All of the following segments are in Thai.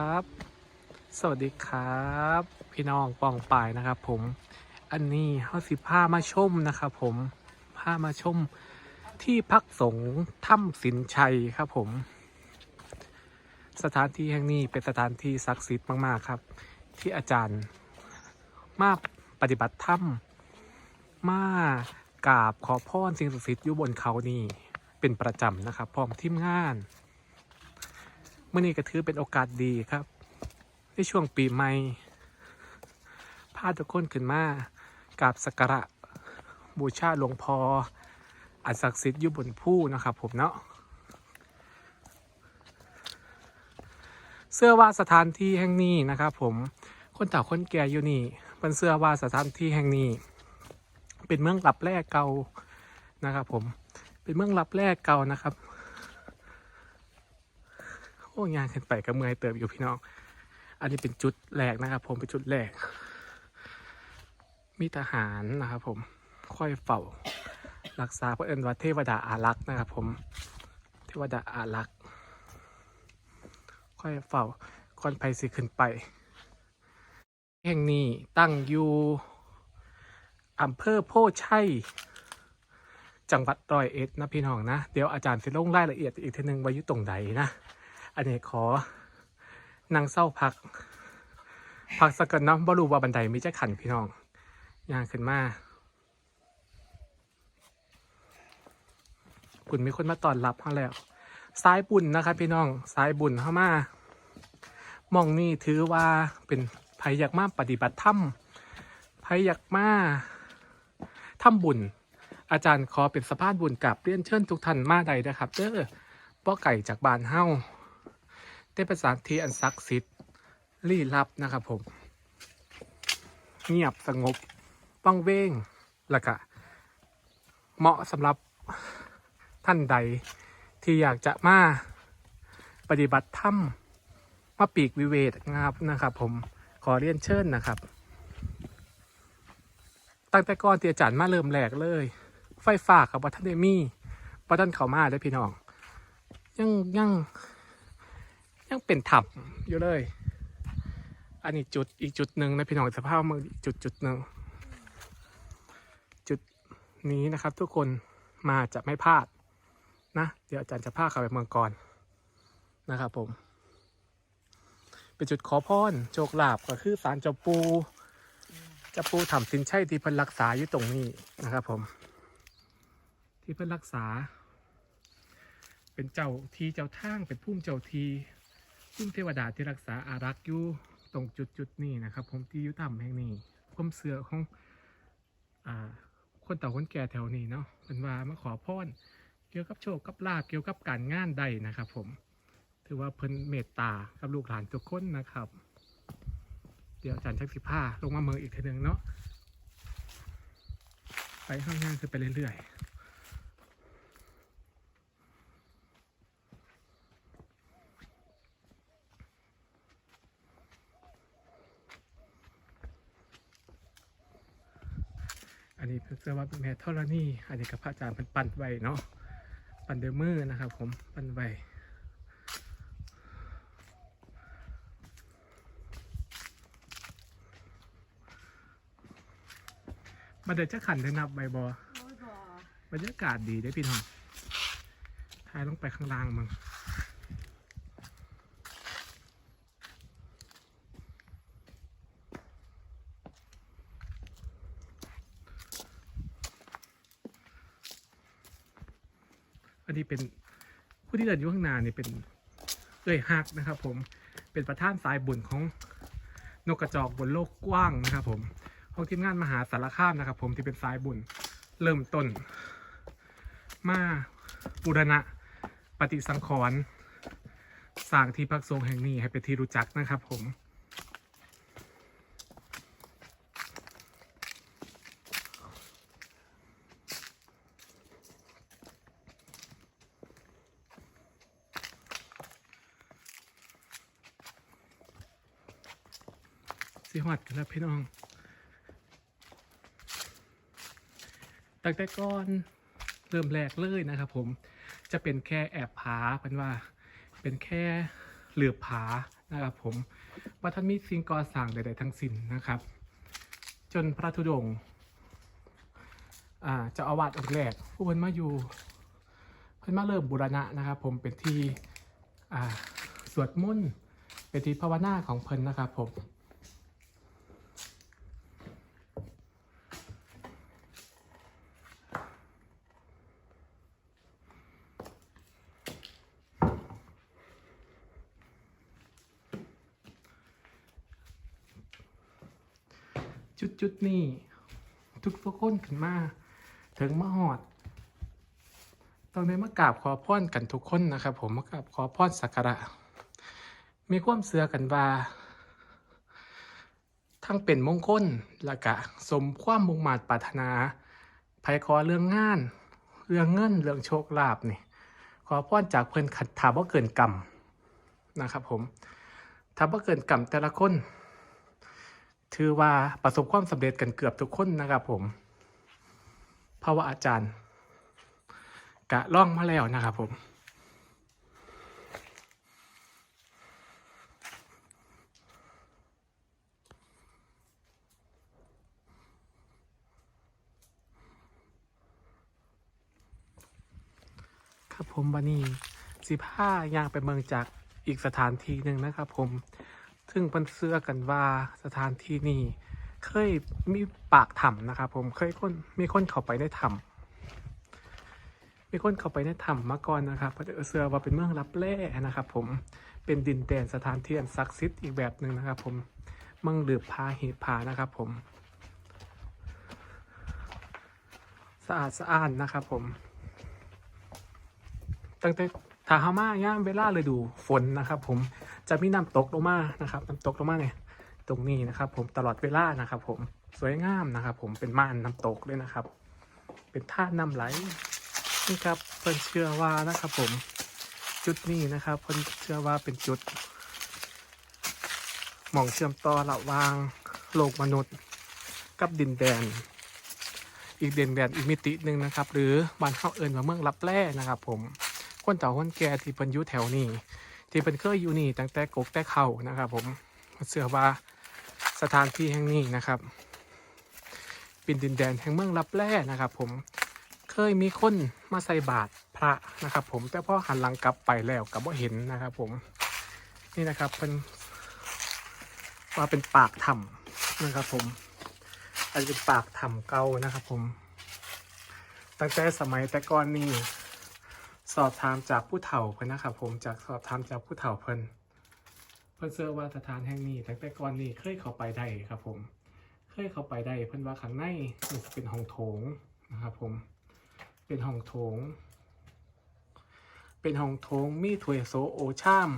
ครับ สวัสดีครับ พี่น้องปองปายนะครับ ผม อันนี้เฮาสิผ้ามาชมนะครับผมผ้ามาชมที่พักสงฆ์ถ้ำสินชัยครับผม สถานที่แห่งนี้เป็นสถานที่ศักดิ์สิทธิ์มาก ๆ ครับ ที่อาจารย์มาปฏิบัติธรรมมากราบขอพรสิ่งศักดิ์สิทธิ์อยู่บนเขานี่เป็นประจำนะครับพร้อมทีมงาน เมื่อนี้ก็ถือเป็นโอกาสดีครับ ในช่วงปีใหม่พาทุกคนขึ้นมากราบสักการะบูชาหลวงพ่ออันศักดิ์สิทธิ์อยู่บนผู้นะครับผมเนาะเสื้อว่าสถานที่แห่งนี้นะครับผมคนเฒ่าคนแก่อยู่นี่เป็นเสื้อว่าสถานที่แห่งนี้ เป็นเมืองลับแรกเก่านะครับผมเป็นเมืองลับแรกเก่านะครับ อ้ยงานขึ้นไปก็เมื่อยเติบอยู่พี่น้อง อันนี้เป็นจุดแรกนะครับ ผมเป็นจุดแรก มีทหารนะครับผมค่อยเฝ้ารักษาพระเอิญว่าเทวดาอารักษ์นะครับ ผม เทวดาอารักษ์ค่อยเฝ้าก่อนไปสิขึ้นไป แห่งนี้ตั้งอยู่อำเภอโพชัยจังหวัดร้อยเอ็ดนะพี่น้องนะ เดี๋ยวอาจารย์จะลงรายละเอียดอีกทีหนึงว่าอยู่ตรงไหนนะ อันนี้ขอนั่งเศร้าพัก พักสักกันเนาะบ่รู้ว่าบันไดมีจะขันพี่น้องย่างขึ้นมาคุณมีคนมาต้อนรับเขาแล้วสายบุญนะครับพี่น้องสายบุญเข้ามามองนี่ถือว่าเป็นภัยอยากมาปฏิบัติธรรมภัยอยากมาทำบุญ อาจารย์ขอเป็นสะพานบุญกับเรียนเชิญทุกท่านมาใดนะครับเด้อป้อไก่จากบ้านเฮ้า ได้ประสานที่อันศักดิ์สิทธิ์ลี้ลับนะครับผม เงียบสงบว่างเว้งแล้วก็เหมาะสำหรับท่านใดที่อยากจะมาปฏิบัติธรรมมาปีกวิเวกนะครับนะครับ ผมขอเรียนเชิญนะครับ ตั้งแต่ก่อนที่อาจารย์มาเริ่มแรกเลย ไฟฟ้ากับวัฒนเดมี่วัฒนเขามาได้พี่น้อง ยังยัง ยังเป็นถับอยู่เลย อันนี้จุดอีกจุดหนึ่งนะพี่น้องสภาพมือจุดจุดหนึ่งจุดนี้นะครับ ทุกคนมาจะไม่พลาดนะ เดี๋ยวอาจารย์จะพาเข้าไปเมืองก่อนนะครับผมเป็นจุดขอพรโชคลาภก็คือสารเจ้าปูเจ้าปูถาสินใช่ที่เพิ่นรักษาอยู่ตรงนี้นะครับ ผม ที่เพิ่นรักษา เป็นเจ้าทีเจ้าทางเป็นพุ่มเจ้าที พุ่มเทวดาที่รักษาอารักษ์อยู่ตรงจุดจุดๆนี้นะครับ ผมที่อยุต่ำแห่งนี้ความเสือของอ่าคนเต่าคนแก่แถวนี้เนาะเป็นว่ามาขอพรเกี่ยวกับโชคกับลาภเกี่ยวกับการงานใดนะครับ ผม ถือว่าเพิ่นเมตตากับลูกหลานทุกคนนะครับ เดี๋ยวอาจารย์ชักสิผ้าลงมาเมืองอีกทีหนึ่งเนาะไปข้างหน้าคือไปเรื่อยๆ นนี้เพื่อว่าเป็นแม่ธรณีอันนี้กับพระอาจารย์เป็นปั่นไว้เนาะปั่นเดยวมือนะครับ ผมปั่นไว้มาเดินจะขันได้นับใบบอโอ้ยบ่บรรยากาศดีได้อพี่น้องทายลงไปข้างล่างมึงอันนี้เป็นผู้ที่เดินอยู่ข้างหน้านี่เป็นเอ้ยฮักนะครับ ผมเป็นประธานสายบุญของนกกระจอกบนโลกกว้างนะครับ ผมของทีมงานมหาสารคามนะครับ ผมที่เป็นสายบุญเริ่มต้น มาบูรณะปฏิสังขรณ์สร้างที่พักสงแห่งนี้ให้เป็นที่รู้จักนะครับ ผม ฮอดกันแล้วพี่น้องตั้งแต่ก่อนเริ่มแรกเลยนะครับผมจะเป็นแค่แอบผาเป็นว่า เป็นแค่เหลือบผานะครับผมว่าท่านมีสิ่งก่อสร้างใดๆทั้งสิ้นนะครับ จนพระธุดงค์เจ้าอาวาสองค์แรกผู้เพิ่นมาอยู่เพิ่นมาเริ่มบูรณะนะครับ ผมเป็นที่สวดมนต์เป็นที่ภาวนาของเพิ่นนะครับผม จุดจุดๆนี้ ทุกทุกคนขึ้นมา ถึงมาหอดตรงนี้มากราบขอพรกันทุกคนนะครับ ผมมากราบขอพรสักการะมีความเสื่อกันว่า ทั้งเป็นมงคลและกะ สมความมุ่งมา่ปรารถนาไผขอเรื่องงาน เรื่องเงินเรื่องโชคลาภนี่ขอพรจากเพิ่อนขัดถามว่เกินกรรมนะครับผมถ้าว่เกินกรรมแต่ละคน ถือว่าประสบความสำเร็จกันเกือบทุกคนนะครับผม เพราะว่าอาจารย์ กะล่องมาแล้วนะครับผมครับผมวันนี้สิผ้ายางไปเมืองจากอีกสถานที่หนึ่งนะครับผม ซึ่งเป็นเสื้อกันว่าสถานที่นี้เคยมีปากถ้ำนะครับผมเคยคนมีคนเข้าไปได้ถ้ำมีคนเข้าไปได้ถ้ำมาก่อนนะครับเพราะเสื้อว่าเป็นเมืองรับแร่นะครับ ผมเป็นดินแดนสถานที่อันศักดิ์สิทธิ์อีกแบบหนึ่งนะครับ ผมเมืองดืบพาเหตุพานะครับ ผมสะอาดสะอ้านนะครับผม ตั้งแต่ ถ้าเฮามาย่ามเวลาเลยดูฝนนะครับ ผมจะมีน้ำตกลงมานะครับน้ำตกลงมาเนี่ยตรงนี้นะครับ ผมตลอดเวลานะครับ ผมสวยงามนะครับ ผมเป็นม่านน้ำตกเลยนะครับ เป็นท่าน้ำไหลนี่ครับเพิ่นเชื่อว่านะครับ ผมจุดนี้นะครับเพิ่นเชื่อว่าเป็นจุดหม่องเชื่อมต่อระหว่างโลกมนุษย์กับดินแดน อีกเด่นแดนอีกมิติหนึ่งนะครับ หรือบ้านเข้าเอิญว่าเมืองรับแร่นะครับ ผม คนเต่าคนแก่ที่เป็นอยู่แถวนี้ ที่เป็นเคยอยู่นี่ตั้งแต่กกแต่เข่านะครับ ผมเชื่อว่าสถานที่แห่งนี้นะครับ เป็นดินแดนแห่งเมืองรับแร่นะครับ ผมเคยมีคนมาใส่บาตรพระนะครับ ผมแต่พอหันหลังกลับไปแล้วกับว่าเห็นนะครับ ผมนี่นะครับเป็นว่าเป็นปากถ้ำนะครับ ผมอันเป็นปากถ้ำเก่านะครับ ผมตั้งแต่สมัยแต่ก่อนนี่ สอบถามจากผู้เฒ่าเพิ่นนะครับผมจากสอบถามจากผู้เฒ่าเพิ่นเพิ่นเชื่อว่าสถานแห่งนี้ตั้งแต่ก่อนนี่เคยเข้าไปได้ครับผมเคยเข้าไปได้เพิ่นว่าข้างในมันเป็นห้องโถงนะครับผมเป็นห้องโถง เป็นห้องโถงมีถ้วยโซโอชาม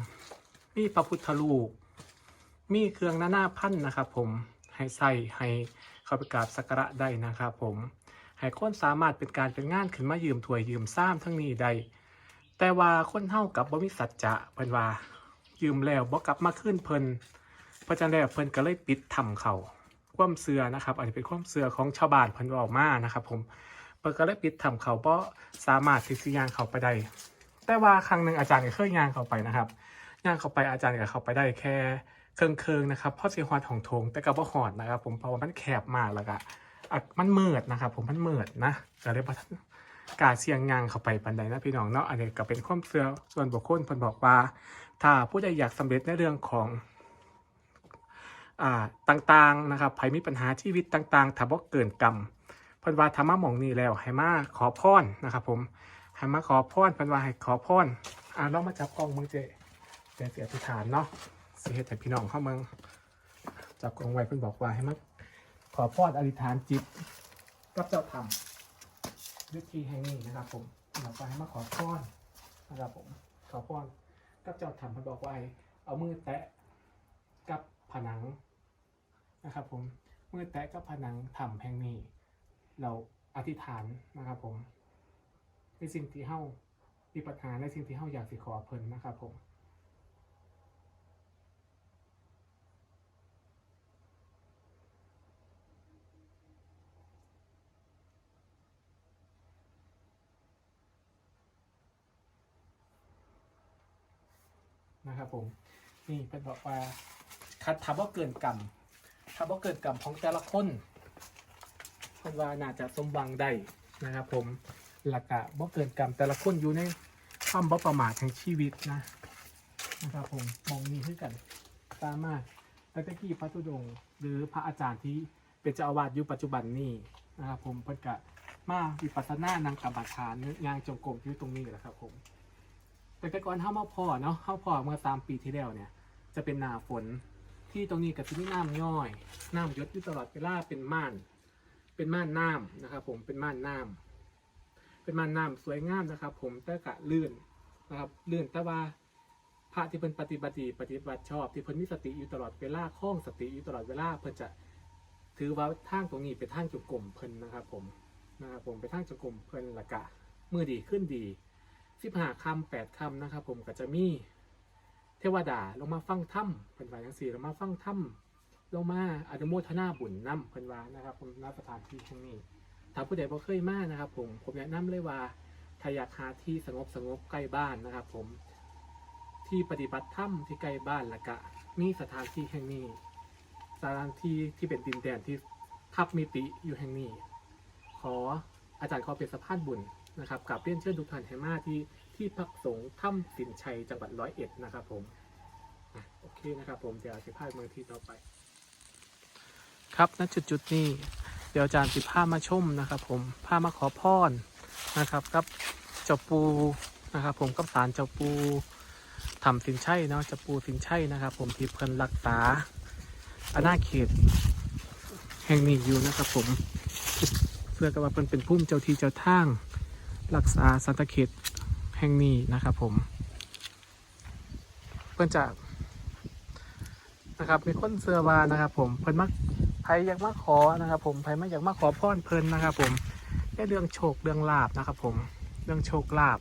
มีพระพุทธรูปมีเครื่องนานาพันนะครับผมให้ใส่ให้เข้าไปกราบสักการะได้นะครับผมให้คนสามารถเป็นการเป็นงานขึ้นมายืมถวยยืมซ้ำทั้งนี้ได้ แต่ว่าคนเท่ากับบ่มีสัจจะเพิ่นว่ายืมแล้วบ่กลับมาขึ้นเพิ่นเพราะฉะนั้นแล้วเพิ่นก็เลยปิดทำเขาความเสือนะครับอาจจะเป็นความเสือของชาวบ้านเพิ่นออกมานะครับผมเพิ่นก็เลยปิดทำเขาเพราะสามารถที่สิย่างเขาไปได้แต่ว่าครั้งหนึ่งอาจารย์ก็เคยย่างเขาไปนะครับย่างเขาไปอาจารย์ก็เขาไปได้แค่เคิงเคิงๆนะครับเพราะสีฮอดของโถงแต่กับว่าหอดนะครับ ผมเพราะว่ามันแคบมากแล้วก็อะมันเมิดนะครับ ผมมันเมิดนะก็เลยประ กล้าเสียงงางเข้าไปปันใดนะพี่น้องเนาะอันนี้ก็เป็นความเชื่อส่วนบุคคลเพิ่นบอกว่า ถ้าผู้ใดอยากสำเร็จในเรื่องของอ่าต่างๆนะครับใครมีปัญหาชีวิตต่างๆถ้าบ่เกินกรรมเพิ่นว่าธรรมะหมองนี้แล้วให้มาขอพรนะครับผมให้มาขอพรเพิ่นว่าให้ขอพรอ่าลองมาจับกล้องมืองเจเจเสียอธิษฐานเนาะสิเฮ็ดให้พี่น้องเข้าเมืองจับกล้องไว้เพิ่นบอกว่าให้มันขอพรอธิษฐานจิตกับเจ้าธรรม วิธีแห่งนี้นะครับ ผมบอกว่าให้มาขอพรนะครับผมขอพรกับเจ้าธรรมพิ่นบอกว่าให้เอามือแตะกับผนังนะครับ ผมมือแตะกับผนังธรรมแห่งนี้ เราอธิษฐานนะครับ ผมในสิ่งที่เฮามีปัญหาในสิ่งที่เฮาอยากสิขอเพิ่นนะครับ ผม นะครับผม นี่เป็นบอกว่าคัดทับว่าเกินกรรมทับว่าเกินกรรมของแต่ละคนเพิ่นว่าน่าจะสมหวังได้นะครับผมหลักกะบ่เกินกรรมแต่ละคนอยู่ในความบ่ประมาทแห่งชีวิตนะนะครับผมมองนี้ขึ้นกันสามมารถตั้งแต่กี้พระธุดงค์หรือพระอาจารย์ที่เป็นเจ้าอาวาสอยู่ปัจจุบันนี้นะครับผมเพิ่นกะมาวิปัสสนานางกรรมฐานยางจงกรมอยู่ตรงนี้แหละครับผม แต่แต่ก่อนเข้ามาพ่อเนาะเข้าพ่อเมื่อสามปีที่แล้วเนี่ย จะเป็นหนาฝนที่ตรงนี้กับที่นี่น้ำย่อย น้ำยศอยู่ตลอดเวลาเป็นม่าน เป็นม่านน้ำนะครับ ผมเป็นม่านน้ำเป็นม่านน้ำสวยงามนะครับ ผมแต่กะลื่นนะครับลื่นแต่ว่าพระที่เพิ่นปฏิบัติปฏิบัติชอบ ที่เพิ่นมีสติอยู่ตลอดเวลาคล้องสติอยู่ตลอดเวลาเพิ่นจะถือว่าทางตรงนี้เป็นทางจุกกลมเพิ่นนะครับ ผมนะครับผมเป็นทางจุกกลมเพิ่นละกะมือดีขึ้นดี สิบห้าคำแปดคำนะครับ ผมก็จะมีเทวดาลงมาฟังถ้ำเพิ่นว่าจังสี่ลงมาฟังถ้ำลงมาอนุโมทนาบุญนำเพิ่นว่านะครับ ผมณสถานที่แห่งนี้ถ้าผู้ใดบ่เคยมานะครับ ผมผมแนะนำเลยว่าถ้าอยากหาที่สงบสงบใกล้บ้านนะครับ ผมที่ปฏิบัติธรรมที่ใกล้บ้านละกะมีสถานที่แห่งนี้สถานที่ที่เป็นดินแดนที่ทับมิติอยู่แห่งนี้ ขออาจารย์ขอเป็นสะพานบุญ นะครับกับเรียนเชิญทุกท่านให้มาที่ที่พักสงฆ์ถ้ำสินชัยจังหวัดร้อยเอ็ดนะครับผมโอเคนะครับผมเดี๋ยวสิพาเมืองที่ต่อไป ครับณจุดจุดนี้เดี๋ยวอาจารย์สิพามาชมนะครับ ผมพามาขอพรนะครับกับเจ้าปูนะครับผมกับสารเจ้าปูทำสินชัยเนาะเจ้าปูสินชัยนะครับ ผมที่เพิ่นรักษาอาณาเขต แห่งนี้อยู่นะครับผมเพื่อกับว่าเป็นเป็นพุ่มเจ้าที่เจ้าทาง รักษาสันตเขตแห่งนี้นะครับผม เพื่อนจะนะครับมีคนเสือวานะครับ ผมเพิ่นมักไผอยากมาขอนะครับ ผมไผมาอยากมาขอพรเพิ่นนะครับ ผมได้เรื่องโชคเรื่องลาบนะครับ ผมเรื่องโชคลาบ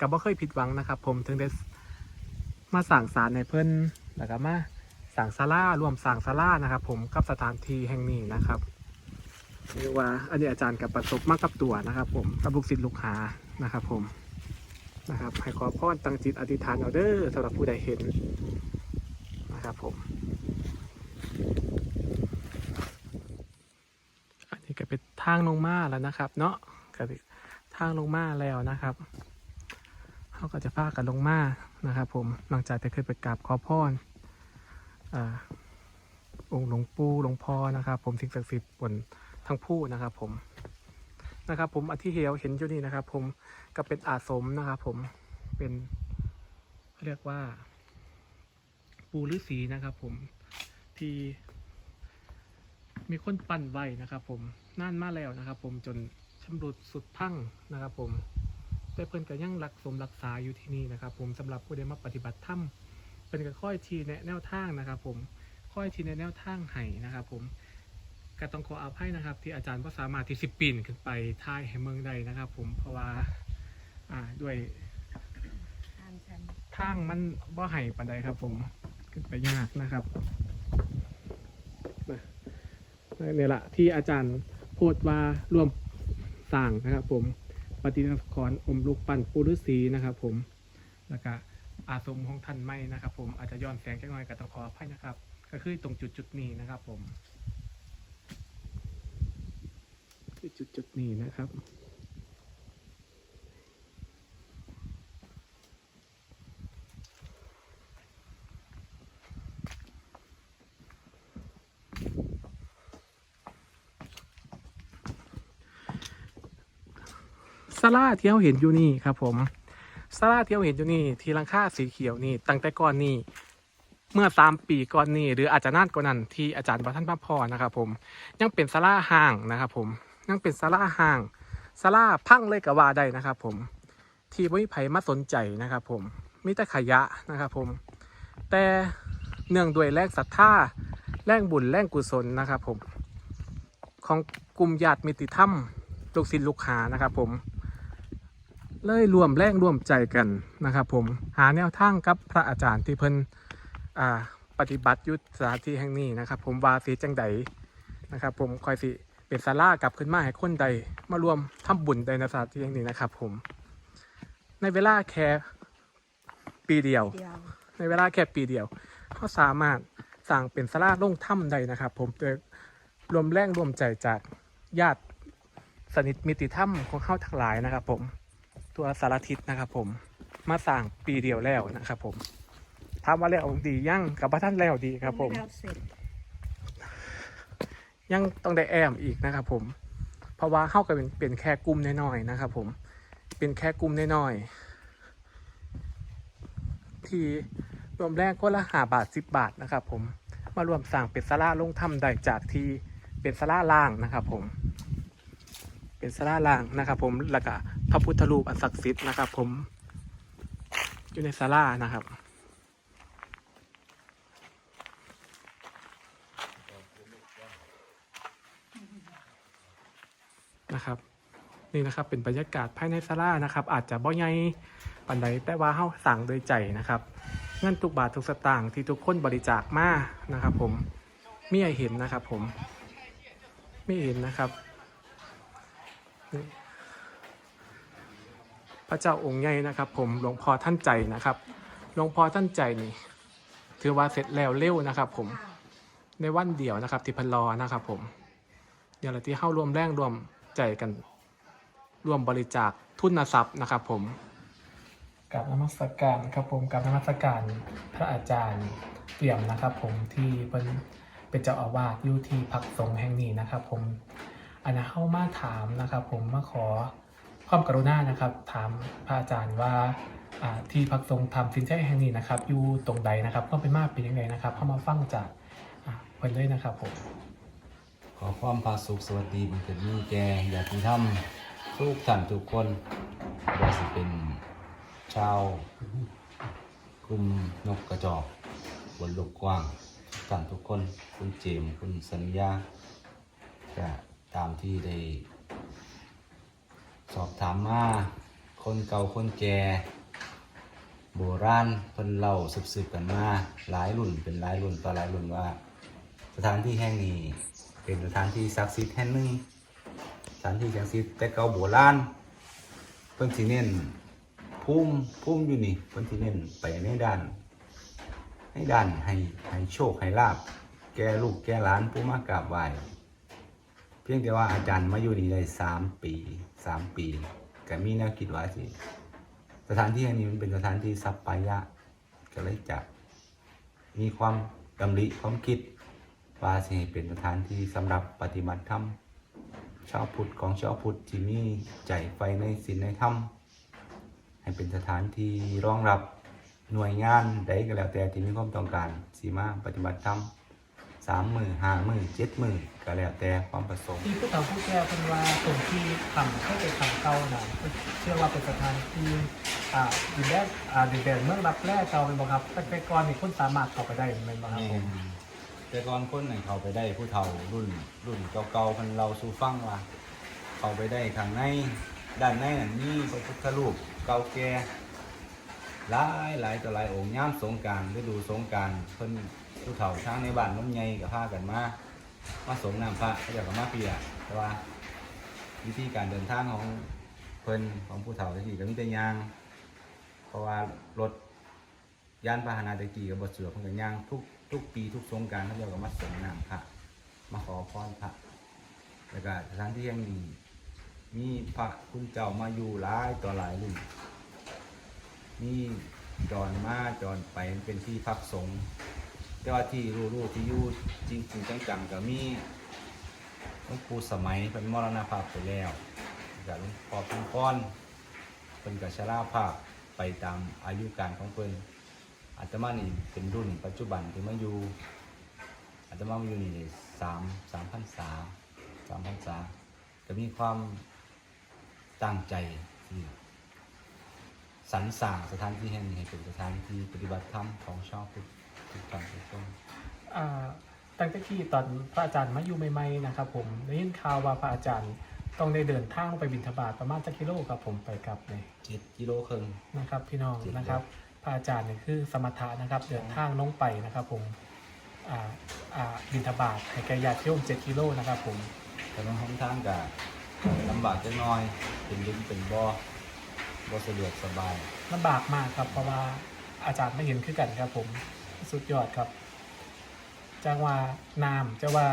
กับว่าเคยผิดหวังนะครับ ผมถึงได้มาสั่งสารในเพิ่นแล้วก็มาสั่งซาร่ารวมสั่งซาร่านะครับ ผมกับสถานที่แห่งนี้นะครับ เรียกว่าอันนี้อาจารย์กับประสบมากกับตัวนะครับ ผมกับลูกศิษย์ลูกหานะครับ ผมนะครับให้ขอพรตั้งจิตอธิษฐานเอาเด้อสำหรับผู้ใดเห็นนะครับผม อันนี้ก็เป็นทางลงมาแล้วนะครับ เนาะก็ทางลงมาแล้วนะครับเขาก็จะพากันลงมานะครับ ผมหลังจากที่เคยไปกราบขอพรอองค์หลวงปู่หลวงพ่อนะครับ ผมสิ่งศักดิ์สิทธิ์บน ทั้งผู้นะครับผมนะครับ ผมอธิเหียวเห็นอยู่นี่นะครับ ผมก็เป็นอาสมนะครับ ผมเป็นเรียกว่า ปูฤาษีนะครับ ผมที่มีคนปั้นไว้นะครับ ผมน่านมาแล้วนะครับ ผมจนชำรุดสุดพังนะครับ ผมแต่เพิ่นก็ยังรักสมรักษาอยู่ที่นี่นะครับ ผมสำหรับผู้ใดมาปฏิบัติธรรมเป็นก็ค่อยชี้แนะแนวทางนะครับ ผมค่อยชี้แนะแนวทางให้นะครับ ผม ก็ต้องขออภัยนะครับ ที่อาจารย์ก็สามารถที่สิบปีนขึ้นไปท้ายให้เมืองได้นะครับ ผมเพราะว่าอ่าด้วยทางฉันทางมันบ่ไห่ปานใดครับ ผมขึ้นไปยากนะครับนี่แหละที่อาจารย์โพดว่ารวมสร้างนะครับ ผมปฏิสังขรณ์อมลูกปั้นปูฤาษีนะครับ ผมแล้วก็อาสมของท่านไม่นะครับ ผมอาจจะย้อนแสงจักหน่อยก็ต้องขออภัยนะครับ ก็คือตรงจุดจุดนี้นะครับ ผม จุดจุดนี้นะครับซาร่าที่เราเห็นอยู่นี่ครับผมซาร่าที่เราเห็นอยู่นี่ทีลังค่าสีเขียวนี่ตั้งแต่ก่อนนี่เมื่อสามปีก่อนนี่หรืออาจจะนานกว่านั้นที่อาจารย์บัท่านพระพรนะครับผมยังเป็นซาร่าห่างนะครับผม ยังเป็นซาราห่างซาราพังเลยกับว่าได้นะครับ ผมที่ไม่มีไผมาสนใจนะครับ ผมมีแต่ขยะนะครับ ผม แต่เนื่องด้วยแรงศรัทธาแรงบุญแรงกุศลนะครับ ผม ของกลุ่มญาติมิตรธรรมลูกศิษย์ลูกหานะครับ ผมเลยรวมแรงร่วมใจกันนะครับ ผมหาแนวทางกับพระอาจารย์ที่เพิ่นปฏิบัติยุทธสถานที่แห่งนี้นะครับ ผมวาสีจังใดนะครับ ผมคอยสิ เป็นศาลากลับขึ้นมาให้คนใดมารวมทำบุญในสถานที่แห่งนี้นะครับ ผม ในเวลาแค่ปีปีเดียวเดียว ในเวลาแค่ปีเดียวเขาสามารถสร้างเป็นสลาลงถ้ำใดนะครับ ผมโดยรวมแรงรวมใจจากญาติสนิทมิติถ้ำของเขาทั้งหลายนะครับ ผมตัวสารทิศนะครับ ผมมาสร้างปีเดียวแล้วนะครับ ผมถามว่าแล้วดียั่งกับพระท่านแล้วดีครับ ผมแล้วเสร็จ ยังต้องได้แอมอีกนะครับผม เพราะว่าเข้ากันเป็นเป็นแค่กลุ่มน้อยๆนะครับผม เป็นแค่กลุ่มน้อยๆที่รวมแรกก็ละหาบาทสิบบาทนะครับผม มารวมสั่งเป็นสลาลงถ้ำใดจากที่เป็นสลาล่างนะครับผม เป็นสลาล่างนะครับผม แล้วก็พระพุทธรูปอันศักดิ์สิทธิ์นะครับผม อยู่ในสลานะครับ นะครับ นี่นะครับเป็นบรรยากาศภายในศาลานะครับ อาจจะบ่ใหญ่ปันใดแต่ว่าเฮาสั่งโดยใจนะครับ เงินทุกบาททุกสตางค์ที่ทุกคนบริจาคมานะครับผมมีให้เห็นนะครับผมไม่เห็นนะครับพระเจ้าองค์ใหญ่นะครับ ผมหลวงพ่อท่านใจนะครับหลวงพ่อท่านใจนี่ถือว่าเสร็จแล้วเร็วนะครับ ผมในวันเดียวนะครับที่พันรอนะครับ ผมอย่างไรที่เข้ารวมแรงรวม ใจกันรวมบริจาคทุนทรัพย์นะครับผมกับนมัสการครับผมกับนมัสการพระอาจารย์เปี่ยมนะครับผมที่เป็นเป็นเจ้าอาวาสอยู่ที่พักสงฆ์แห่งนี้นะครับผมอันนั้นเข้ามาถามนะครับผมมาขอความกรุณานะครับ ถามพระอาจารย์ว่าที่พักสงทำสินใช้แห่งนี้นะครับอยู่ตรงใดนะครับก็เป็นมากเป็นยังไงนะครับ เข้ามาฟังจากเพิ่นเลยนะครับผม อความพาสุขสวัสดีบังเกิดมีแก่อยากมีธรรมทุกท่านทุกคนว่าสิเป็นชาวกลุ่มนกกระจอกบนโลกกว้างทุกท่านทุกคนคุณเจมคุณสัญญาก็ตามที่ได้ สอบถามมาคนเก่าคนแก่โบราณเพิ่นเล่าสืบๆกันมาหลายรุ่นเป็นหลายรุ่นต่อหลายรุ่นว่า สถานที่แห่งนี้ เป็นสถานที่ศักดิ์สิทธิ์แห่งหนึ่งสถานที่ศักดิ์สิทธิ์แต่เก่าโบราณเพิ่นสิเน้นภูมิภูมิอยู่นี่เพิ่นสิเน้นไปในด้าน ในด้านให้ให้โชคให้ลาบแก่ลูกแก่หลานผู้มากราบไหว้เพียงแต่ว่าอาจารย์มาอยู่นี่ได้สามปีสามปีก็มีแนวคิดว่าสิสถานที่แห่งนี้มันเป็นสถานที่สัปปายะก็เลยจะมีความดำริความคิด ว่าสิให้เป็นสถานที่สำหรับปฏิบัติธรรมชาวพุทธของชาวพุทธที่มีใจไฟในศีลในธรรมให้เป็นสถานที่รองรับหน่วยงานใดก็แล้วแต่ที่มีความต้องการสีมาปฏิบัติธรรมสามมือห้ามือเจ็ดมือก็แล้วแต่ความประสงค์ที่ผู้เฒ่าผู้แก่เป็นว่าตรงที่ทำให้เป็นทำเก่านะเชื่อว่าเป็นสถานที่อ่าดินแดนอ่าดินแดนเมืองรับแร่เก่าเป็นบ่ครับแต่ก่อนนี่คนสามารถเข้าไปได้เป็นบ่ครับผม แต่ก่อนคนไหนเขาไปได้ผู้เฒ่ารุ่นรุ่นเก่าๆคนเราสู่ฟังว่าเขาไปได้ข้างในด้านในนั่นมีพระพุทธรูปเก่าแก่หลายหลายต่อหลายองค์ย่ามสงการฤดูสงการเพิ่นผู้เฒ่าช้างในบ้านน้ำใหญ่กับพากันมามาสงน้ำพระเขาอยากกับมาเปียแต่ว่าวิธีการเดินทางของเพิ่นของผู้เฒ่าตะกี้ก็มีแต่ยาง เพราะว่ารถ ยานพาหนะตะกี้กับบทสวดเพิ่นก็ยางทุกทุกปีทุกสงกรารเขาจะก็มาสงน้ำพระมาขอพรพระแล้วก็สถานที่แห่งนี้มีพระคุณเจ้ามาอยู่หลายต่อหลายรุ่นมีจรมาจรไปเป็นที่พักสงฆ์แต่ว่าที่รู้ๆที่อยู่จริงๆจังๆก็มีหลวงปู่สมัยเป็นมรณภาพไปแล้วกับหลวงพ่อพรก้อนเป็นกับชราภาพไปตามอายุการของเพิ่น อาตมานี่เป็นรุ่นปัจจุบันที่มาอยู่อาตมามาอยู่นี่ได้สามสามพันษาสามพันษาก็มีความตั้งใจที่สรรสร้างสถานที่แห่งนี้ให้เป็นสถานที่ปฏิบัติธรรมของชาวพุทธทุกท่านทุกคนอ่าตั้งแต่ที่ตอนพระอาจารย์มาอยู่ใหม่ๆนะครับ ผมได้ยินข่าวว่าพระอาจารย์ต้องได้เดินทางไปบิณฑบาตประมาณจักกิโลครับผมไปกลับเลยเจ็ดกิโลครึ่งนะครับพี่น้องเจ็ดนะครับ พระอาจารย์เนี่ยคือสมถะนะครับเดินทางลงไปนะครับผมอ่าอ่าบิณฑบาตให้แก่ญาติโยมเจ็ดกิโลนะครับผมถนนหนทางก็ลำบากจักหน้อยเป็นหลุมเป็นบ่อบ่สะดวกสบายลำบากมากครับเพราะว่าอาจารย์ไม่เห็นคือกันครับผมสุดยอดครับจังว่าน้ำจะว่า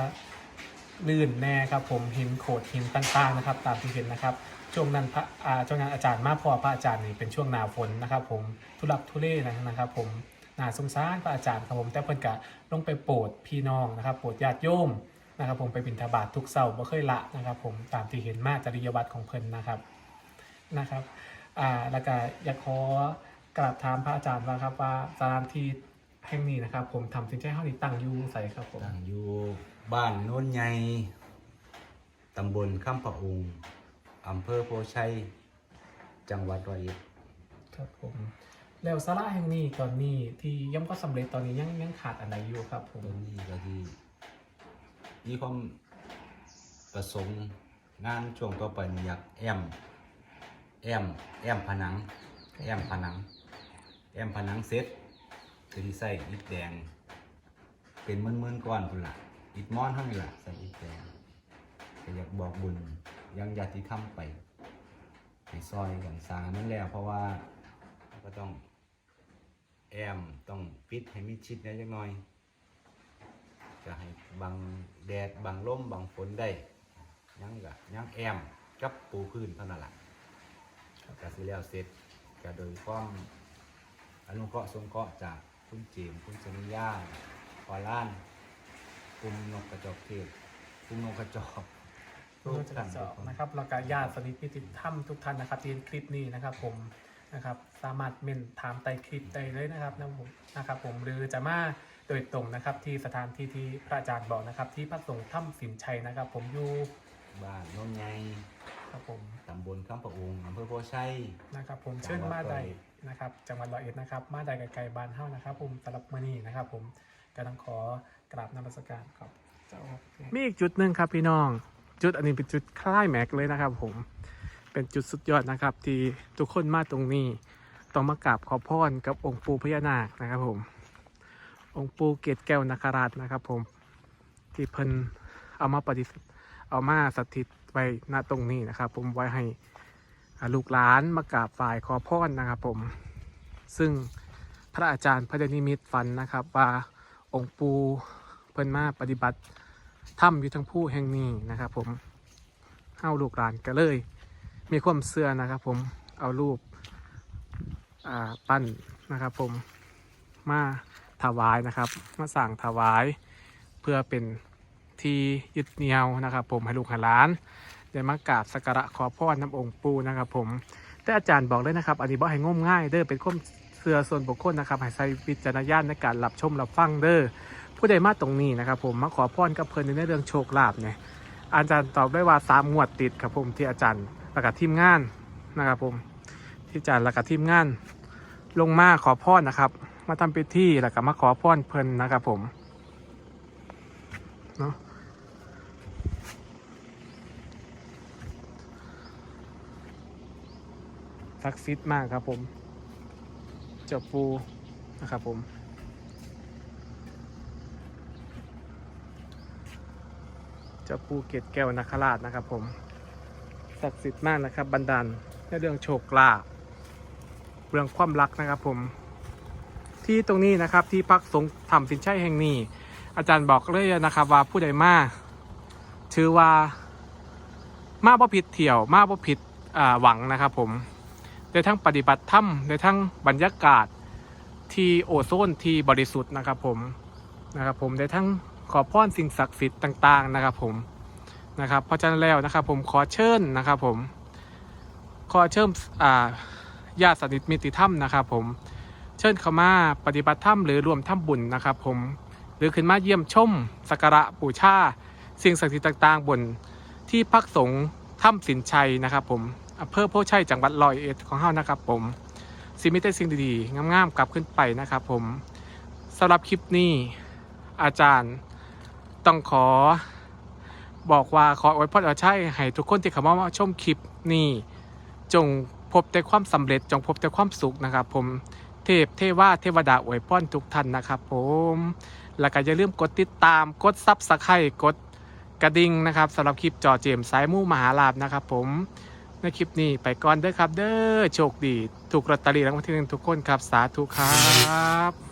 ลื่นแน่ครับผมหินโขดหินต่างๆนะครับ ตามที่เห็นนะครับ ช่วงนั้นพระอ่าช่วงนั้นอาจารย์มาพอพระอาจารย์นี่เป็นช่วงหนาฝนนะครับ ผมทุลักทุเลนะครับ ผมนาสงสารพระอาจารย์ครับผมแต่เพิ่นกะลงไปโปรดพี่น้องนะครับโปรดญาติโยมนะครับ ผมไปบิณฑบาตทุกเสาร์บ่เคยละนะครับ ผมตามที่เห็นมาจริยวัตรของเพิ่นนะครับนะครับอ่าแล้วก็อยากขอกราบถามพระอาจารย์ว่าครับว่าสถานที่แห่งนี้นะครับ ผมทำสินใจเฮานี่ตั้งอยู่ใส่ครับผมตั้งอยู่บ้านโน้นใหญ่ตำบลข้ามประองค์ อำเภอโพชัย จังหวัดร้อยเอ็ดครับผม แล้วสาระแห่งนี้ตอนนี้ที่ย่อมก็สำเร็จตอนนี้ยังยังขาดอะไรอยู่ครับผม ตรงนี้ก็ที่มีความประสงค์งานช่วงต่อไปนี่อยากแอม แอม แอมผนัง แอมผนัง แอมผนังเสร็จคือที่ใส่อิฐแดง เป็นหมื่นๆก้อนพุ่นละอิฐมอนเท่านี้ละใส่อิฐแดงก็อยากบอกบุญ ยังญาติธรรมไปให้ซอยกันสร้างนั้นแล้วเพราะว่าก็ต้องแอมต้องปิดให้มิดชิดน่จักหน่อย จะให้บังแดดบังลมบังฝนได้ยังกะยังแอมกับปูพื้นเท่านั้นแหละก็สิแล้วเสร็จก็โดยความอนุเคราะห์สงเคราะห์จากคุณเจมคุณสนิยาพอล้านกลุ่มนกกระจอกเทศกลุ่มนกกระจอก ผู้จัดสอบนะครับแล้วก็ญาติสนิทมิตรถ้ำทุกท่านนะครับที่เห็นคลิปนี้นะครับ ผมนะครับ สามารถเมนถามใต้คลิปได้เลยนะครับนะผมนะครับ ผมหรือจะมาโดยตรงนะครับ ที่สถานที่ที่พระอาจารย์บอกนะครับ ที่พระสงฆ์ถ้ำสินชัยนะครับ ผมอยู่บ้านโน้นไงครับผมตำบลข้ามประองค์อำเภอโพชัยนะครับ ผมเชิญมาใดนะครับ จังหวัดร้อยเอ็ดนะครับ มาใดไกลๆบ้านเฮ้านะครับ ผมสำหรับมื้อนี้นะครับ ผมก็ต้องขอกราบนมัสการครับเจ้ามีอีกจุดหนึ่งครับพี่น้อง จุดอันนี้เป็นจุดคล้ายแม็กเลยนะครับ ผมเป็นจุดสุดยอดนะครับ ที่ทุกคนมาตรงนี้ต้องมากราบขอพรกับองค์ปู่พญานาคนะครับผม องค์ปู่เกศแก้วนาคราชนะครับ ผมที่เพิ่นเอามาปฏิเอามาสถิตไว้ณตรงนี้นะครับ ผมไว้ให้ลูกหลานมากราบฝ่ายขอพรนะครับ ผม ซึ่งพระอาจารย์พระเดนิมิตฝันนะครับ ว่าองค์ปู่เพิ่นมาปฏิบัติ ถ้ำอยู่ทั้งผู้แห่งนี้นะครับผมเฮาลูกหลานก็เลย มีความเสื่อนะครับผมเอารูปปั้นนะครับผมมาถวายนะครับ มาสั่งถวายเพื่อเป็นที่ยึดเหนี่ยวนะครับ ผมให้ลูกให้หลานได้มากราบสักการะขอพรน้ำองค์ปูนะครับ ผมแต่อาจารย์บอกเลยนะครับ อันนี้บ่ให้งมง่ายเด้อเป็นข้อมเสือส่วนบุคคลนะครับให้ใช้วิจารณญาณในการรับชมรับฟังเด้อ ผู้ใดมาตรงนี้นะครับผมมาขอพรกับเพิ่นในเรื่องโชคลาภเนี่ยอาจารย์ตอบได้ว่าสามงวดติดครับผมที่อาจารย์ประกาศทีมงานนะครับผมที่อาจารย์ประกาศทีมงาน ลงมาขอพรนะครับ มาทำพิธีแล้วก็มาขอพรเพิ่นนะครับผมเนาะศักดิ์สิทธิ์มากครับผมเจ้าปูนะครับผม จ้าปูเกตแก้วนาคราชนะครับผมศักดิ์สิทธิ์มากนะครับ บันดาลในเรื่องโชคลาภเรื่องความรักนะครับผม ที่ตรงนี้นะครับที่พักสงฆ์ธรรมสินชัยแห่งนี้ อาจารย์บอกเลยนะครับว่าผู้ใดมาถือว่ามาบ่ผิดเที่ยว มาบ่ผิดหวังนะครับผมได้ทั้งปฏิบัติธรรมได้ทั้งบรรยากาศที่โอโซนที่บริสุทธิ์นะครับผมนะครับผมได้ทั้ง ขอพรสิ่งศักดิ์สิทธิ์ต่างๆนะครับผมนะครับเพราะฉะนั้นแล้วนะครับผมขอเชิญนะครับผมขอเชิญอ่าญาติสนิทมิตรธรรมนะครับผมเชิญเข้ามาปฏิบัติธรรมหรือรวมทำบุญนะครับผมหรือขึ้นมาเยี่ยมชมสักการะบูชาสิ่งศักดิ์สิทธิ์ต่างๆ บนที่พักสงฆ์ถ้ำสินชัยนะครับผมอำเภอโพชัยจังหวัดร้อยเอ็ดของเฮานะครับผมสิมิแต่สิ่งดีๆงามๆกลับขึ้นไปนะครับผมสำหรับคลิปนี้อาจารย์ ต้องขอ บอกว่าขออวยพรเอาใช่ให้ทุกคนที่เข้ามาชมคลิปนี้ จงพบแต่ความสำเร็จจงพบแต่ความสุขนะครับ ผมเทพเทวาเทวดาอวยพรทุกท่านนะครับผมแล้วก็อย่าลืมกดติดตามกดซับสไครต์กดกระดิ่งนะครับสำหรับคลิปจอเจมส์สายมู่มหาลาบนะครับ ผมในคลิปนี้ไปก่อนเด้อครับ เด้อโชคดี ถูกลอตเตอรี่รางวัลที่หนึ่งทุกคนครับสาธุครับ